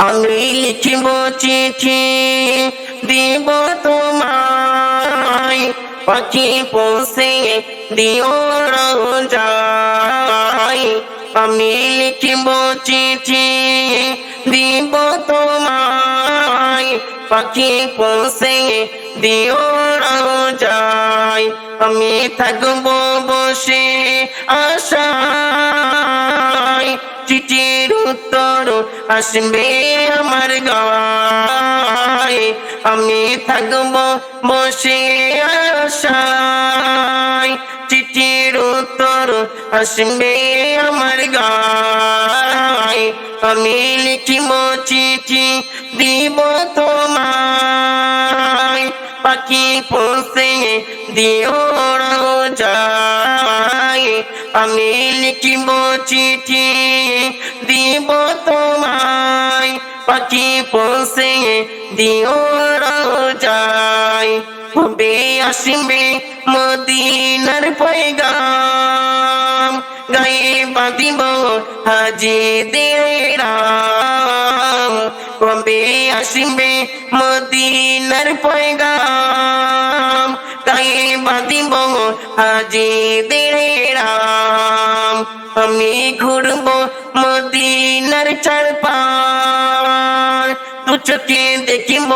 আমি লিখিব চিঠি দিব তোমায়। পাখি পৌঁছে দিও রাজাই আমি লিখিব চিঠি দিব তোমায়। পাখি পৌঁছে দিও রাজাই আমি থাকব বসে আশায়। চিঠির উত্তর আসবে আমার গায়। আমি থাকব বসে আশায়। চিঠির উত্তর আসবে আমার গায়। আমি লিখিব চিঠি দিব তোমায়। পাখি পৌঁছে দিও যায় আমি লিখিব চিঠি দিব তোমায়। পাখি পৌঁছে দিও যায় হবে আসবে মদিনার পয়গাম? গায়ে বাঁধিব হাজি রাম কবে আসবে মদিনার পয়গাম? গায়ে বাঁধিব হাজি রাম। আমি ঘুরব মদিনার চারপার দু দেখিব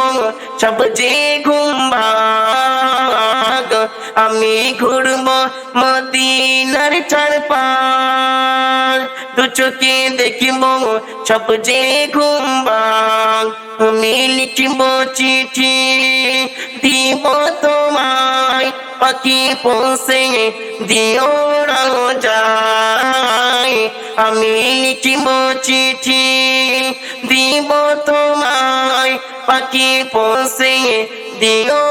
সব যে ঘুমবাগ আমি ঘুরব মদিনার চারপার দু চোখে দেখিব সব যে ঘুমবাগ আমি লিখিব চিঠি, দিব তোমায়। পাখি পৌঁছে দিও যায় আমি লিখিব চিঠি, দিব তোমায়। পাখি পৌঁছে দিও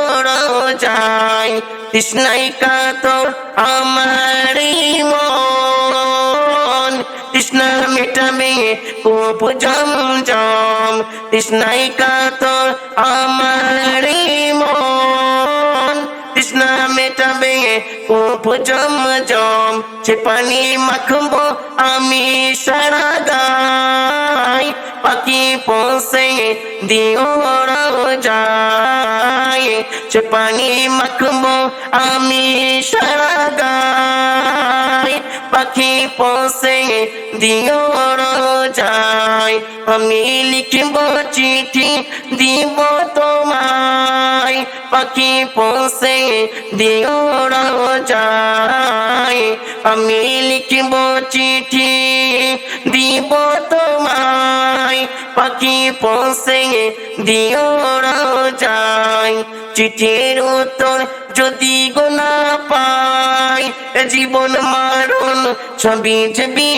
যায় কৃষ্ণাই কাতর আমার মন। কৃষ্ণা কোপ জম জম কৃষ্ণাই কাতর আমার মন। কৃষ্ণা মেটাবে কোপ জম পানি মাখবো আমি সারা গাই পাখি পৌঁছে দিও যায় পানি মাখবো আমি সারা গাই পাখি পৌঁছে দিও যায় আমি লিখব চিঠি, দিব তোমায়। পাখি পৌঁছে দিও যায় আমি লিখব চিঠি, দিব তোমায়। পাখি পৌঁছে দিও যায় চিঠির উত্তর যদি গোনা পাই জীবন মারণ ছবি ছবি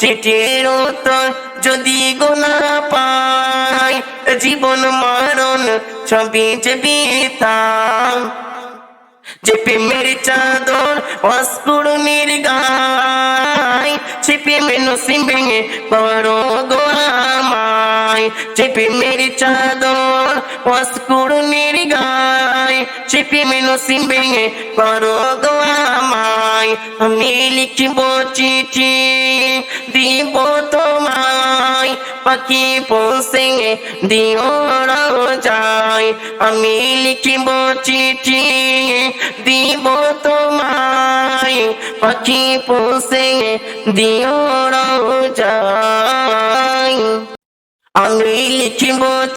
চিঠির উত্তর যদি গোনা পাই জীবন মারণ ছবি ছবি যে প্রেমের চাদর অস্কুড়নির গায় সে প্রেমে নসিম ভেঙে করো গো আমায় যে প্রেমের চাদর অস্কুড়নির গায় সে প্রেমে নসিম ভেঙে করো গো আমায় আমি লিখিব চিঠি দিব তোমায় পাখি পৌঁছে দিও যায়। আমি লিখিব চিঠি দিব তোমায়। পাখি পৌঁছে দিও যায়। আমি লিখিব